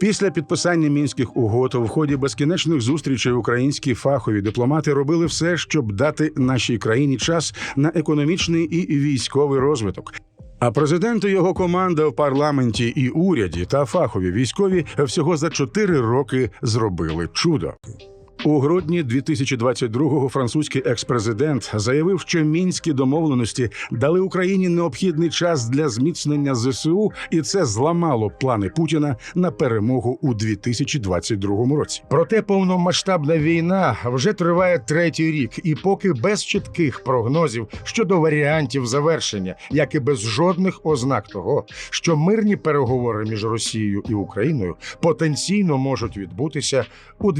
Після підписання мінських угод в ході безкінечних зустрічей українські фахові дипломати робили все, щоб дати нашій країні час на економічний і військовий розвиток. А президент і його команда в парламенті і уряді та фахові військові всього за чотири роки зробили чудо. У грудні 2022-го французький експрезидент заявив, що мінські домовленості дали Україні необхідний час для зміцнення ЗСУ, і це зламало плани Путіна на перемогу у 2022 році. Проте повномасштабна війна вже триває третій рік, і поки без чітких прогнозів щодо варіантів завершення, як і без жодних ознак того, що мирні переговори між Росією і Україною потенційно можуть відбутися у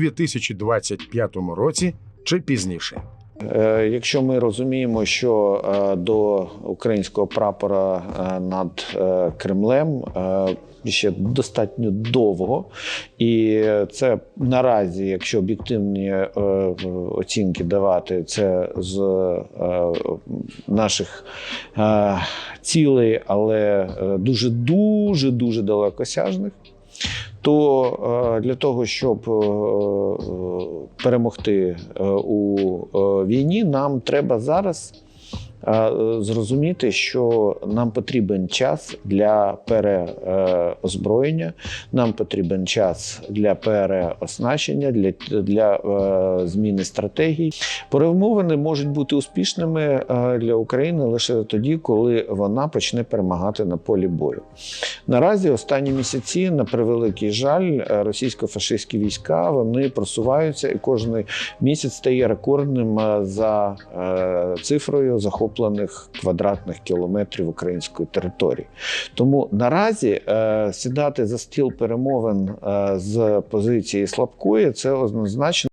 2025 році чи пізніше. Е, Якщо ми розуміємо, що е, до українського прапора е, над Кремлем ще достатньо довго, і це наразі, якщо об'єктивні оцінки давати, це з наших цілей, але дуже дуже дуже далекосяжних. То е, для того, щоб е, е, перемогти у війні, нам треба зараз зрозуміти, що нам потрібен час для переозброєння, нам потрібен час для переоснащення, для, для е, зміни стратегій. Перемовини можуть бути успішними е, для України лише тоді, коли вона почне перемагати на полі бою. Наразі останні місяці, на превеликий жаль, е, російсько-фашистські війська вони просуваються, і кожен місяць стає рекордним е, за е, цифрою захоплених квадратних кілометрів української території. Тому наразі е, сідати за стіл перемовин е, з позиції слабкої це однозначно.